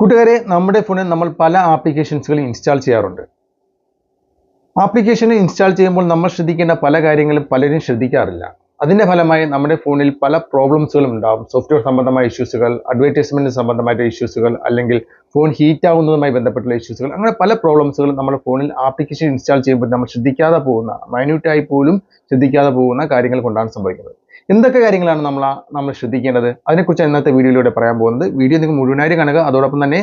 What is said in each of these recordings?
കൂട്ടുകാരെ നമ്മുടെ ഫോണിൽ നമ്മൾ പല ആപ്ലിക്കേഷൻസുകൾ ഇൻസ്റ്റാൾ ചെയ്യാറുണ്ട്. ആപ്ലിക്കേഷൻ ഇൻസ്റ്റാൾ ചെയ്യുമ്പോൾ നമ്മൾ ശ്രദ്ധിക്കേണ്ട പല കാര്യങ്ങളും പലരും ശ്രദ്ധിക്കാറില്ല. അതിന്റെ ഫലമായി നമ്മുടെ ഫോണിൽ പല പ്രോബ്ലംസുകളും ഉണ്ടാകും സോഫ്റ്റ്വെയർ സംബന്ധമായ ഇഷ്യൂസുകൾ അഡ്വർടൈസ്മെന്റ് സംബന്ധമായിട്ട് ഇഷ്യൂസുകൾ അല്ലെങ്കിൽ ഫോൺ ഹീറ്റ് ആവുന്നതുമായി ബന്ധപ്പെട്ടുള്ള ഇഷ്യൂസുകൾ അങ്ങനെ പല പ്രോബ്ലംസുകളും നമ്മുടെ ഫോണിൽ ആപ്ലിക്കേഷൻ ഇൻസ്റ്റാൾ ചെയ്യുമ്പോൾ നമ്മൾ ശ്രദ്ധിക്കാതെ പോകുന്ന മൈന്യൂട്ടായി പോലും ശ്രദ്ധിക്കാതെ പോകുന്ന കാര്യങ്ങൾ കൊണ്ടാണ് സംഭവിക്കുന്നത്. എന്തൊക്കെ കാര്യങ്ങളാണ് നമ്മൾ നമ്മൾ ശ്രദ്ധിക്കേണ്ടത്? അതിനെക്കുറിച്ച് ഇന്നത്തെ വീഡിയോയിലൂടെ പറയാൻ പോകുന്നത് വീഡിയോ നിങ്ങൾ മുഴുവനായിട്ട് കാണുക. അതോടൊപ്പം തന്നെ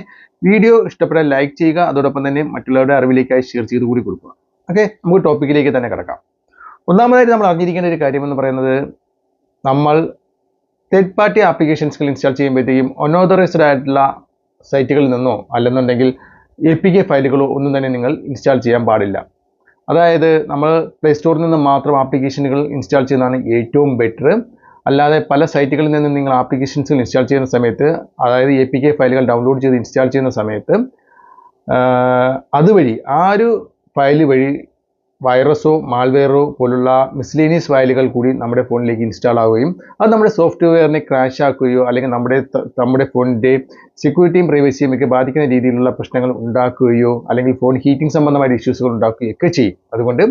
വീഡിയോ ഇഷ്ടപ്പെട്ടാൽ ലൈക്ക് ചെയ്യുക. അതോടൊപ്പം തന്നെ മറ്റുള്ളവരുടെ അറിവിലേക്കായി ഷെയർ ചെയ്ത് കൂടി കൊടുക്കുക. ഓക്കെ നമുക്ക് ടോപ്പിക്കിലേക്ക് തന്നെ കിടക്കാം. ഒന്നാമതായിട്ട് നമ്മൾ അറിഞ്ഞിരിക്കേണ്ട ഒരു കാര്യം എന്ന് പറയുന്നത് നമ്മൾ തേർഡ് പാർട്ടി ആപ്ലിക്കേഷൻസുകൾ ഇൻസ്റ്റാൾ ചെയ്യുമ്പോഴത്തേക്കും ഒനോതറൈസ്ഡ് ആയിട്ടുള്ള സൈറ്റുകളിൽ നിന്നോ അല്ലെന്നുണ്ടെങ്കിൽ എ പി കെ ഫയലുകളോ ഒന്നും തന്നെ നിങ്ങൾ ഇൻസ്റ്റാൾ ചെയ്യാൻ പാടില്ല. അതായത് നമ്മൾ പ്ലേ സ്റ്റോറിൽ നിന്ന് മാത്രം ആപ്ലിക്കേഷനുകൾ ഇൻസ്റ്റാൾ ചെയ്യുന്നതാണ് ഏറ്റവും ബെറ്റർ അല്ലാതെ പല സൈറ്റുകളിൽ നിന്ന് നിങ്ങൾ ആപ്ലിക്കേഷൻസ് ഇൻസ്റ്റാൾ ചെയ്യുന്ന സമയത്ത് അതായത് എ പി കെ ഫയലുകൾ ഡൗൺലോഡ് ചെയ്ത് ഇൻസ്റ്റാൾ ചെയ്യുന്ന സമയത്ത് അതുവഴി ആ ഒരു ഫയൽ വഴി വൈറസോ മാൾവെയറോ പോലുള്ള മിസ്ലീനിയസ് ഫയലുകൾ കൂടി നമ്മുടെ ഫോണിലേക്ക് ഇൻസ്റ്റാൾ ആവുകയും അത് നമ്മുടെ സോഫ്റ്റ്വെയറിനെ ക്രാഷ് ആക്കുകയോ അല്ലെങ്കിൽ നമ്മുടെ നമ്മുടെ ഫോണിന്റെ സെക്യൂരിറ്റിയും പ്രൈവസിയും ഒക്കെ ബാധിക്കുന്ന രീതിയിലുള്ള പ്രശ്നങ്ങൾ ഉണ്ടാക്കുകയോ അല്ലെങ്കിൽ ഫോൺ ഹീറ്റിംഗ് സംബന്ധമായ ഇഷ്യൂസുകൾ ഉണ്ടാക്കുകയോ ഒക്കെ ചെയ്യും. അതുകൊണ്ട്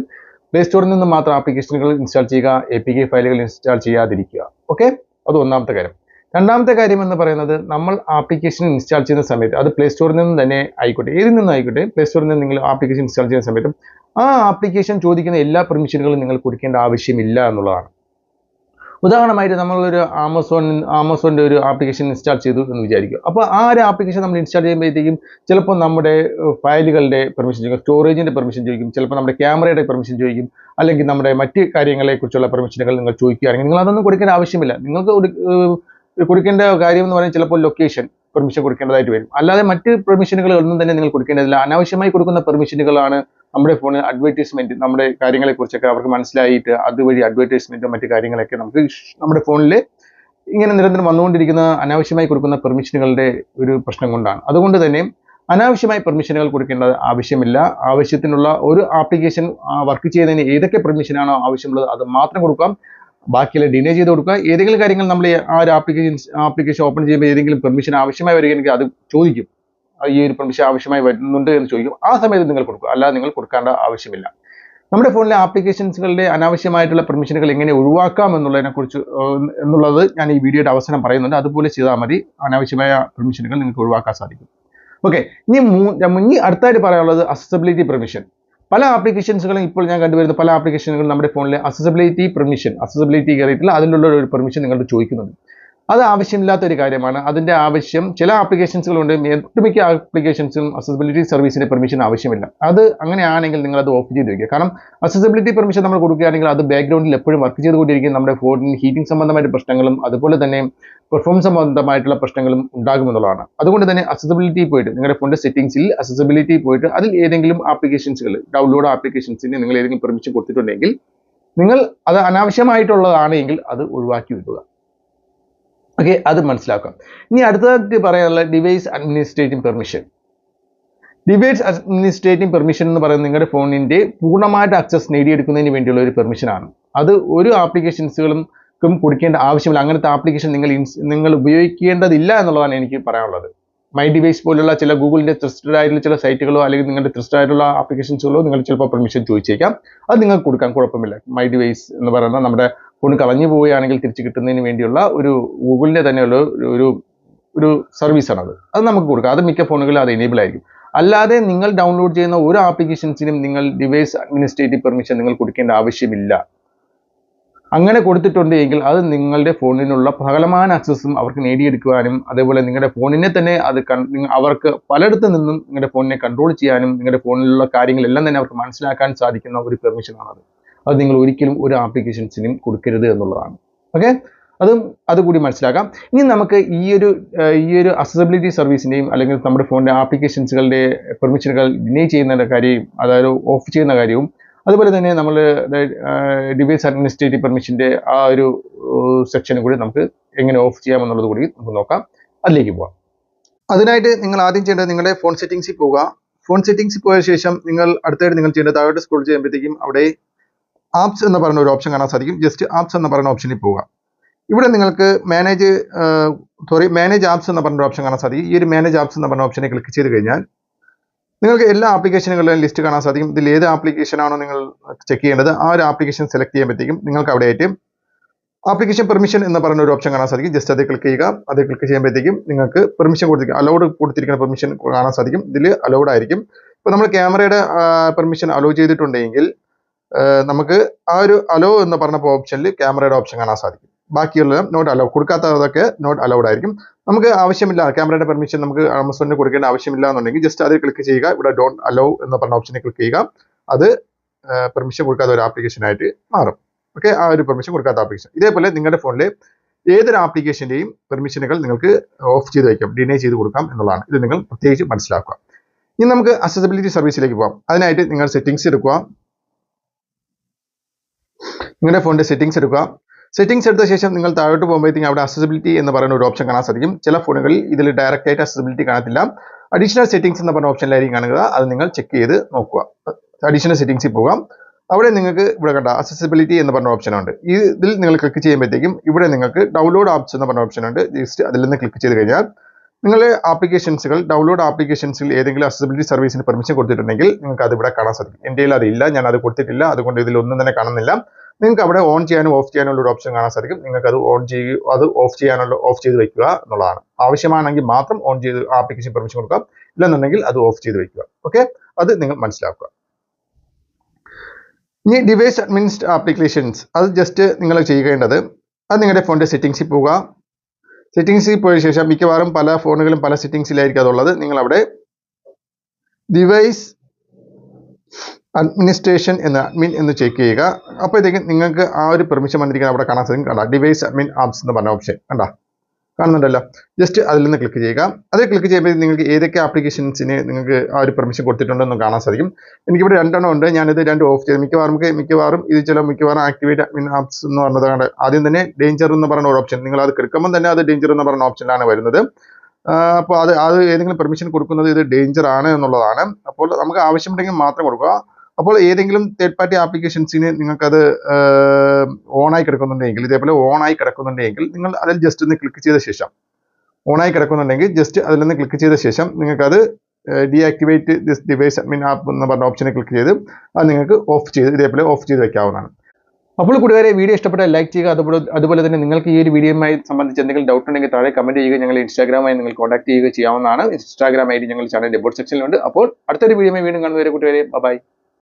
പ്ലേ സ്റ്റോറിൽ നിന്ന് മാത്രം ആപ്ലിക്കേഷനുകൾ ഇൻസ്റ്റാൾ ചെയ്യുക എ പി കെ ഫയലുകൾ ഇൻസ്റ്റാൾ ചെയ്യാതിരിക്കുക. ഓക്കെ അത് ഒന്നാമത്തെ കാര്യം. രണ്ടാമത്തെ കാര്യം എന്ന് പറയുന്നത് നമ്മൾ ആപ്ലിക്കേഷൻ ഇൻസ്റ്റാൾ ചെയ്യുന്ന സമയത്ത് അത് പ്ലേ സ്റ്റോറിൽ നിന്ന് തന്നെ ആയിക്കോട്ടെ ഏതിൽ നിന്നും ആയിക്കോട്ടെ പ്ലേ സ്റ്റോറിൽ നിന്ന് നിങ്ങൾ ആപ്ലിക്കേഷൻ ഇൻസ്റ്റാൾ ചെയ്യുന്ന സമയത്തും ആ ആപ്ലിക്കേഷൻ ചോദിക്കുന്ന എല്ലാ പെർമിഷനുകളും നിങ്ങൾ കൊടുക്കേണ്ട ആവശ്യമില്ല എന്നുള്ളതാണ്. ഉദാഹരണമായിട്ട് നമ്മളൊരു ആമസോൺ ആമസോണിന്റെ ഒരു ആപ്ലിക്കേഷൻ ഇൻസ്റ്റാൾ ചെയ്തു എന്ന് വിചാരിക്കുക. അപ്പോൾ ആ ഒരു ആപ്ലിക്കേഷൻ നമ്മൾ ഇൻസ്റ്റാൾ ചെയ്യുമ്പോഴത്തേക്കും ചിലപ്പോൾ നമ്മുടെ ഫയലുകളുടെ പെർമിഷൻ ചോദിക്കും സ്റ്റോറേജിന്റെ പെർമിഷൻ ചോദിക്കും ചിലപ്പോൾ നമ്മുടെ ക്യാമറയുടെ പെർമിഷൻ ചോദിക്കും അല്ലെങ്കിൽ നമ്മുടെ മറ്റ് കാര്യങ്ങളെക്കുറിച്ചുള്ള പെർമിഷനുകൾ നിങ്ങൾ ചോദിക്കുകയാണെങ്കിൽ നിങ്ങൾ അതൊന്നും കൊടുക്കേണ്ട ആവശ്യമില്ല. നിങ്ങൾക്ക് കൊടുക്കേണ്ട കാര്യം എന്ന് പറയുന്നത് ചിലപ്പോൾ ലൊക്കേഷൻ പെർമിഷൻ കൊടുക്കേണ്ടതായിട്ട് വരും. അല്ലാതെ മറ്റ് പെർമിഷനുകൾ ഒന്നും തന്നെ നിങ്ങൾ കൊടുക്കേണ്ടതില്ല. അനാവശ്യമായി കൊടുക്കുന്ന പെർമിഷനുകളാണ് നമ്മുടെ ഫോണിൽ അഡ്വർടൈസ്മെന്റ് നമ്മുടെ കാര്യങ്ങളെക്കുറിച്ചൊക്കെ അവർക്ക് മനസ്സിലായിട്ട് അതുവഴി അഡ്വർടൈസ്മെന്റും മറ്റു കാര്യങ്ങളൊക്കെ നമുക്ക് നമ്മുടെ ഫോണിൽ ഇങ്ങനെ നിരന്തരം വന്നുകൊണ്ടിരിക്കുന്ന അനാവശ്യമായി കൊടുക്കുന്ന പെർമിഷനുകളുടെ ഒരു പ്രശ്നം കൊണ്ടാണ്. അതുകൊണ്ട് തന്നെ അനാവശ്യമായി പെർമിഷനുകൾ കൊടുക്കേണ്ടത് ആവശ്യമില്ല. ആവശ്യത്തിനുള്ള ഒരു ആപ്ലിക്കേഷൻ വർക്ക് ചെയ്യുന്നതിന് ഏതൊക്കെ പെർമിഷനാണോ ആവശ്യമുള്ളത് അത് മാത്രം കൊടുക്കാം. ബാക്കിയെല്ലാം ഡിനേ ചെയ്ത് കൊടുക്കുക. ഏതെങ്കിലും കാര്യങ്ങൾ നമ്മൾ ആ ഒരു ആപ്ലിക്കേഷൻ ആപ്ലിക്കേഷൻ ഓപ്പൺ ചെയ്യുമ്പോൾ ഏതെങ്കിലും പെർമിഷൻ ആവശ്യമായി വരികയാണെങ്കിൽ അത് ചോദിക്കും. ഈ ഒരു പെർമിഷൻ ആവശ്യമായി വരുന്നുണ്ട് എന്ന് ചോദിക്കും. ആ സമയത്ത് നിങ്ങൾ കൊടുക്കുക. അല്ലാതെ നിങ്ങൾ കൊടുക്കേണ്ട ആവശ്യമില്ല. നമ്മുടെ ഫോണിലെ ആപ്ലിക്കേഷൻസുകളുടെ അനാവശ്യമായിട്ടുള്ള പെർമിഷനുകൾ എങ്ങനെ ഒഴിവാക്കാം എന്നുള്ളതിനെക്കുറിച്ച് എന്നുള്ളത് ഞാൻ ഈ വീഡിയോയുടെ അവസാനം പറയുന്നുണ്ട്. അതുപോലെ ചെയ്താൽ മതി. അനാവശ്യമായ പെർമിഷനുകൾ നിങ്ങൾക്ക് ഒഴിവാക്കാൻ സാധിക്കും. ഓക്കെ ഇനി മൂ- ഇനി അടുത്തായിട്ട് പറയാനുള്ളത് അക്സസിബിലിറ്റി പെർമിഷൻ പല ആപ്ലിക്കേഷൻസുകളും ഇപ്പോൾ ഞാൻ കണ്ടുവരുന്ന പല ആപ്ലിക്കേഷനുകളും നമ്മുടെ ഫോണിലെ അക്സസിബിലിറ്റി പെർമിഷൻ അക്സസിബിലിറ്റി കയറിയിട്ടില്ല അതിനുള്ള ഒരു പെർമിഷൻ നിങ്ങളോട് ചോദിക്കുന്നുണ്ട്. അത് ആവശ്യമില്ലാത്ത ഒരു കാര്യമാണ്. അതിന്റെ ആവശ്യം ചില ആപ്ലിക്കേഷൻസുകളുണ്ട് ഒട്ടുമിക്ക ആപ്ലിക്കേഷൻസിലും അസസിബിലിറ്റി സർവീസിന്റെ പെർമിഷൻ ആവശ്യമില്ല. അത് അങ്ങനെയാണെങ്കിൽ നിങ്ങൾ അത് ഓഫ് ചെയ്ത് വയ്ക്കുക കാരണം അസസിബിലിറ്റി പെർമിഷൻ നമ്മൾ കൊടുക്കുകയാണെങ്കിൽ അത് ബാക്ക്ഗ്രൗണ്ടിൽ എപ്പോഴും വർക്ക് ചെയ്തുകൊണ്ടിരിക്കും. നമ്മുടെ ഫോണിന് ഹീറ്റിംഗ് സംബന്ധമായിട്ട് പ്രശ്നങ്ങളും അതുപോലെ തന്നെ പെർഫോമൻസ് സംബന്ധമായിട്ടുള്ള പ്രശ്നങ്ങളും ഉണ്ടാകുമെന്നുള്ളതാണ് അതുകൊണ്ട് തന്നെ അസസിബിലിറ്റി പോയിട്ട് നിങ്ങളുടെ ഫോണിന്റെ സെറ്റിംഗ്സിൽ അസസിബിലിറ്റി പോയിട്ട് അതിൽ ഏതെങ്കിലും ആപ്ലിക്കേഷൻസുകൾ ഡൗൺലോഡ് ആപ്ലിക്കേഷൻസിന് നിങ്ങൾ ഏതെങ്കിലും പെർമിഷൻ കൊടുത്തിട്ടുണ്ടെങ്കിൽ നിങ്ങൾ അത് അനാവശ്യമായിട്ടുള്ളതാണെങ്കിൽ അത് ഒഴിവാക്കി വിടുക. ഓക്കെ അത് മനസ്സിലാക്കാം. ഇനി അടുത്തതായിട്ട് പറയാനുള്ള device administrative permission device administrative permission എന്ന് പറയുന്നത് നിങ്ങളുടെ ഫോണിന്റെ പൂർണമായിട്ട് ആക്സസ് നേടിയെടുക്കുന്നതിന് വേണ്ടിയുള്ള ഒരു പെർമിഷനാണ് അത് ഒരു ആപ്ലിക്കേഷൻസുകളും ക്കും കൊടുക്കേണ്ട ആവശ്യമില്ല. അങ്ങനത്തെ ആപ്ലിക്കേഷൻ നിങ്ങൾ നിങ്ങൾ ഉപയോഗിക്കേണ്ടതില്ല എന്നുള്ളതാണ് എനിക്ക് പറയാനുള്ളത്. മൈ ഡിവൈസ് പോലുള്ള ചില ഗൂഗിളിന്റെ ട്രസ്റ്റഡ് ആയിട്ടുള്ള ചില സൈറ്റുകളോ അല്ലെങ്കിൽ നിങ്ങളുടെ ട്രസ്റ്റഡ് ആയിട്ടുള്ള ആപ്ലിക്കേഷൻസുകളോ നിങ്ങൾ ചിലപ്പോൾ പെർമിഷൻ ചോദിച്ചേക്കാം. അത് നിങ്ങൾക്ക് കൊടുക്കാൻ കുഴപ്പമില്ല. മൈ ഡിവൈസ് എന്ന് പറയുന്നത് നമ്മുടെ ഫോൺ കളഞ്ഞു പോവുകയാണെങ്കിൽ തിരിച്ചു കിട്ടുന്നതിന് വേണ്ടിയുള്ള ഒരു ഗൂഗിളിന്റെ തന്നെയുള്ള ഒരു- ഒരു സർവീസാണ് അത് നമുക്ക് കൊടുക്കാം. അത് മിക്ക ഫോണുകളിലും അത് എനേബിൾ ആയിരിക്കും. അല്ലാതെ നിങ്ങൾ ഡൗൺലോഡ് ചെയ്യുന്ന ഒരു ആപ്ലിക്കേഷൻസിനും നിങ്ങൾ ഡിവൈസ് അഡ്മിനിസ്ട്രേറ്റീവ് പെർമിഷൻ നിങ്ങൾ കൊടുക്കേണ്ട ആവശ്യമില്ല. അങ്ങനെ കൊടുത്തിട്ടുണ്ട് എങ്കിൽ അത് നിങ്ങളുടെ ഫോണിനുള്ള സകലമായ ആക്സസും അവർക്ക് നേടിയെടുക്കുവാനും അതേപോലെ നിങ്ങളുടെ ഫോണിനെ തന്നെ അത് അവർക്ക് പലയിടത്തു നിന്നും നിങ്ങളുടെ ഫോണിനെ കൺട്രോൾ ചെയ്യാനും നിങ്ങളുടെ ഫോണിലുള്ള കാര്യങ്ങളെല്ലാം തന്നെ അവർക്ക് മനസ്സിലാക്കാൻ സാധിക്കുന്ന ഒരു പെർമിഷനാണ് അത് നിങ്ങൾ ഒരിക്കലും ഒരു ആപ്ലിക്കേഷൻസിനും കൊടുക്കരുത് എന്നുള്ളതാണ്. ഓക്കെ അതും അതുകൂടി മനസ്സിലാക്കാം. ഇനി നമുക്ക് ഈ ഒരു ഈ ഒരു അസസബിലിറ്റി സർവീസിന്റെയും അല്ലെങ്കിൽ നമ്മുടെ ഫോണിന്റെ ആപ്ലിക്കേഷൻസുകളുടെ പെർമിഷനുകൾ ഡിനേ ചെയ്യുന്ന കാര്യവും അതായത് ഓഫ് ചെയ്യുന്ന കാര്യവും അതുപോലെ തന്നെ നമ്മൾ ഡിവൈസ് അഡ്മിനിസ്ട്രേറ്റീവ് പെർമിഷന്റെ ആ ഒരു സെക്ഷനും കൂടി നമുക്ക് എങ്ങനെ ഓഫ് ചെയ്യാമെന്നുള്ളത് കൂടി നമുക്ക് നോക്കാം. അതിലേക്ക് പോവാം. അതിനായിട്ട് നിങ്ങൾ ആദ്യം ചെയ്യേണ്ടത് നിങ്ങളുടെ ഫോൺ സെറ്റിങ്സിൽ പോവുക. ഫോൺ സെറ്റിംഗ്സിൽ പോയ ശേഷം നിങ്ങൾ അടുത്തായിട്ട് നിങ്ങൾ ചെയ്യേണ്ടത് താഴോട്ട് സ്ക്രോൾ ചെയ്യുമ്പോഴത്തേക്കും അവിടെ ആപ്സ് എന്ന് പറയുന്ന ഒരു ഓപ്ഷൻ കാണാൻ സാധിക്കും. ജസ്റ്റ് ആപ്സ് എന്ന് പറയുന്ന ഓപ്ഷനിൽ പോവുക. ഇവിടെ നിങ്ങൾക്ക് മാനേജ് സോറി മാനേജ് ആപ്സ് എന്ന് പറഞ്ഞ ഓപ്ഷൻ കാണാൻ സാധിക്കും. ഈ ഒരു മാനേജ് ആപ്സ് എന്ന് പറഞ്ഞ ഓപ്ഷനെ ക്ലിക്ക് ചെയ്ത് കഴിഞ്ഞാൽ നിങ്ങൾക്ക് എല്ലാ ആപ്ലിക്കേഷനുകളുടെയും ലിസ്റ്റ് കാണാൻ സാധിക്കും. ഇതിൽ ഏത് ആപ്ലിക്കേഷൻ ആണോ നിങ്ങൾ ചെക്ക് ചെയ്യേണ്ടത് ആ ഒരു ആപ്ലിക്കേഷൻ സെലക്ട് ചെയ്യുമ്പോഴത്തേക്കും നിങ്ങൾക്ക് അവിടെ ആയിട്ട് ആപ്ലിക്കേഷൻ പെർമിഷൻ എന്ന് പറയുന്ന ഒരു ഓപ്ഷൻ കാണാൻ സാധിക്കും. ജസ്റ്റ് അത് ക്ലിക്ക് ചെയ്യുക അത് ക്ലിക്ക് ചെയ്യുമ്പോഴത്തേക്കും നിങ്ങൾക്ക് പെർമിഷൻ കൊടുത്തിരിക്കും. അലൗഡ് കൊടുത്തിരിക്കുന്ന പെർമിഷൻ കാണാൻ സാധിക്കും. ഇതിൽ അലൗഡ് ആയിരിക്കും. ഇപ്പോൾ നമ്മൾ ക്യാമറയുടെ പെർമിഷൻ അലോ ചെയ്തിട്ടുണ്ടെങ്കിൽ നമുക്ക് ആ ഒരു അലോ എന്ന് പറഞ്ഞ ഓപ്ഷനിൽ ക്യാമറയുടെ ഓപ്ഷൻ കാണാൻ സാധിക്കും. ബാക്കിയുള്ള നോട്ട് അലോ കൊടുക്കാത്തതൊക്കെ നോട്ട് അലൗഡ് ആയിരിക്കും. നമുക്ക് ആവശ്യമില്ല ക്യാമറയുടെ പെർമിഷൻ നമുക്ക് ആമസോണിന് കൊടുക്കേണ്ട ആവശ്യമില്ല എന്നുണ്ടെങ്കിൽ ജസ്റ്റ് അതിൽ ക്ലിക്ക് ചെയ്യുക. ഇവിടെ ഡോണ്ട് അലോ എന്ന് പറഞ്ഞ ഓപ്ഷനിൽ ക്ലിക്ക് ചെയ്യുക. അത് പെർമിഷൻ കൊടുക്കാത്ത ഒരു ആപ്ലിക്കേഷൻ ആയിട്ട് മാറും. ഓക്കെ ആ ഒരു പെർമിഷൻ കൊടുക്കാത്ത ആപ്ലിക്കേഷൻ ഇതേപോലെ നിങ്ങളുടെ ഫോണിൽ ഏതൊരു ആപ്ലിക്കേഷന്റെയും പെർമിഷനുകൾ നിങ്ങൾക്ക് ഓഫ് ചെയ്ത് വയ്ക്കാം ഡിനൈ ചെയ്ത് കൊടുക്കാം എന്നുള്ളതാണ്. ഇത് നിങ്ങൾ പ്രത്യേകിച്ച് മനസ്സിലാക്കുക. ഇനി നമുക്ക് അക്സസിബിലിറ്റി സർവീസിലേക്ക് പോകാം അതിനായിട്ട് നിങ്ങൾ സെറ്റിംഗ്സ് എടുക്കുക. നിങ്ങളുടെ ഫോണിന്റെ സെറ്റിംഗ്സ് എടുക്കുക. സെറ്റിംഗ്സ് എടുത്ത ശേഷം നിങ്ങൾ താഴോട്ട് പോകുമ്പോഴത്തേക്കും അവിടെ അസസിബിലിറ്റി എന്ന് പറയുന്ന ഒരു ഓപ്ഷൻ കാണാൻ സാധിക്കും. ചില ഫോണുകളിൽ ഇതിൽ ഡയറക്റ്റ് ആയിട്ട് അസസിബിലിറ്റി കാണത്തില്ല. അഡീഷണൽ സെറ്റിംഗ്സ് എന്ന് പറഞ്ഞ ഓപ്ഷനിലായിരിക്കും കാണുക. അത് നിങ്ങൾ ചെക്ക് ചെയ്ത് നോക്കുക. അഡീഷണൽ സെറ്റിംഗ്സിൽ പോകാം. അവിടെ നിങ്ങൾക്ക് ഇവിടെ കണ്ട അസസിബിലിറ്റി എന്ന് പറഞ്ഞ ഓപ്ഷനുണ്ട് ഇതിൽ നിങ്ങൾ ക്ലിക്ക് ചെയ്യുമ്പോഴത്തേക്കും ഇവിടെ നിങ്ങൾക്ക് ഡൗൺലോഡ് ആപ്സ് എന്ന് പറഞ്ഞ ഓപ്ഷനുണ്ട് ജസ്റ്റ് അതിൽ നിന്ന് ക്ലിക്ക് ചെയ്ത് കഴിഞ്ഞാൽ നിങ്ങളുടെ ആപ്ലിക്കേഷൻസുകൾ ഡൗൺലോഡ് ആപ്ലിക്കേഷൻസിൽ ഏതെങ്കിലും അസസിബിലിറ്റി സർവീസിന് പെർമിഷൻ കൊടുത്തിട്ടുണ്ടെങ്കിൽ നിങ്ങൾക്ക് അത് ഇവിടെ കാണാൻ സാധിക്കും. എന്റെ അത് ഇല്ല. ഞാൻ അത് കൊടുത്തിട്ടില്ല. അതുകൊണ്ട് ഇതിൽ ഒന്നും തന്നെ കാണുന്നില്ല. നിങ്ങൾക്ക് അവിടെ ഓൺ ചെയ്യാനും ഓഫ് ചെയ്യാനുള്ള ഒരു ഓപ്ഷൻ കാണാൻ സാധിക്കും. നിങ്ങൾക്ക് അത് ഓൺ ചെയ്യുക അത് ഓഫ് ചെയ്യാനുള്ള ഓഫ് ചെയ്ത് വെക്കുക എന്നുള്ളതാണ്. ആവശ്യമാണെങ്കിൽ മാത്രം ഓൺ ചെയ്ത് ആപ്ലിക്കേഷൻ പെർമിഷൻ കൊടുക്കാം. ഇല്ലെന്നുണ്ടെങ്കിൽ അത് ഓഫ് ചെയ്ത് വെക്കുക. ഓക്കെ അത് നിങ്ങൾ മനസ്സിലാക്കുക. ഇനി ഡിവൈസ് അഡ്മിനിസ്റ്റ് ആപ്ലിക്കേഷൻസ് അത് ജസ്റ്റ് നിങ്ങൾ ചെയ്യേണ്ടത് അത് നിങ്ങളുടെ ഫോണിന്റെ സെറ്റിംഗ്സിൽ പോവുക. സെറ്റിംഗ്സിൽ പോയ ശേഷം മിക്കവാറും പല ഫോണുകളും പല സെറ്റിംഗ്സിലായിരിക്കും അതുള്ളത്. നിങ്ങൾ അവിടെ ഡിവൈസ് അഡ്മിനിസ്ട്രേഷൻ എന്ന് അഡ്മിൻ എന്ന് ചെക്ക് ചെയ്യുക. അപ്പോഴത്തേക്കും നിങ്ങൾക്ക് ആ ഒരു പെർമിഷൻ വന്നിരിക്കുന്നത് അവിടെ കാണാൻ സാധിക്കും. കണ്ട ഡിവൈസ് അഡ്മിൻ ആപ്സ് എന്ന് പറഞ്ഞ ഓപ്ഷൻ കണ്ട? കാണുന്നുണ്ടല്ലോ. ജസ്റ്റ് അതിൽ നിന്ന് ക്ലിക്ക് ചെയ്യുക. അത് ക്ലിക്ക് ചെയ്യുമ്പോൾ നിങ്ങൾക്ക് ഏതൊക്കെ ആപ്ലിക്കേഷൻസിന് നിങ്ങൾക്ക് ആ ഒരു പെർമിഷൻ കൊടുത്തിട്ടുണ്ടെന്ന് കാണാൻ സാധിക്കും. എനിക്കിവിടെ രണ്ടെണ്ണം ഉണ്ട്. ഞാനിത് രണ്ട് ഓഫ് ചെയ്ത് മിക്കവാറും മിക്കവാറും ഇത് ചില മിക്കവാറും ആക്ടിവേറ്റ് അഡ്മിൻ ആപ്സ് എന്ന് പറഞ്ഞത് ആദ്യം തന്നെ ഡേഞ്ചർ എന്ന് പറഞ്ഞ ഒരു ഓപ്ഷൻ നിങ്ങൾ അത് കിടക്കുമ്പോൾ തന്നെ അത് ഡേഞ്ചർ എന്ന് പറയുന്ന ഓപ്ഷനിലാണ് വരുന്നത്. അപ്പോൾ അത് അത് ഏതെങ്കിലും പെർമിഷൻ കൊടുക്കുന്നത് ഇത് ഡേഞ്ചർ ആണ് എന്നുള്ളതാണ്. അപ്പോൾ നമുക്ക് ആവശ്യമുണ്ടെങ്കിൽ മാത്രം കൊടുക്കുക. അപ്പോൾ ഏതെങ്കിലും തേർഡ് പാർട്ടി ആപ്ലിക്കേഷൻസിന് നിങ്ങൾക്കത് ഓണായി കിടക്കുന്നുണ്ടെങ്കിൽ ഇതേപോലെ ഓണായി കിടക്കുന്നുണ്ടെങ്കിൽ നിങ്ങൾ അതിൽ ജസ്റ്റ് ഒന്ന് ക്ലിക്ക് ചെയ്ത ശേഷം ഓണായി കിടക്കുന്നുണ്ടെങ്കിൽ ജസ്റ്റ് അതിൽ നിന്ന് ക്ലിക്ക് ചെയ്ത ശേഷം നിങ്ങൾക്കത് deactivate this device mean app എന്ന് പറഞ്ഞ ഓപ്ഷനെ ക്ലിക്ക് ചെയ്ത് അത് നിങ്ങൾക്ക് ഓഫ് ചെയ്ത് ഇതേപോലെ ഓഫ് ചെയ്ത് വെക്കാവുന്നതാണ്. അപ്പോൾ കൂട്ടുകാരെ വീഡിയോ ഇഷ്ടപ്പെട്ടാൽ ലൈക്ക് ചെയ്യുക. അതുപോലെ അതുപോലെ തന്നെ നിങ്ങൾക്ക് ഈ ഒരു വീഡിയോയുമായി സംബന്ധിച്ച് എന്തെങ്കിലും ഡൗട്ട് ഉണ്ടെങ്കിൽ താഴെ കമന്റ് ചെയ്യുക. ഞങ്ങൾ ഇൻസ്റ്റാഗ്രാമായി നിങ്ങൾ കോൺടാക്ട് ചെയ്യുക ചെയ്യാവുന്നതാണ്. ഇൻസ്റ്റാഗ്രാം ഐ ഡി ഞങ്ങൾ ചാനൽ ബോർഡ് സെക്ഷനിലുണ്ട് അപ്പോൾ അടുത്തൊരു വീഡിയോയുമായി വീണ്ടും കാണുന്നവരെ കൂട്ടുകാരെ ബൈ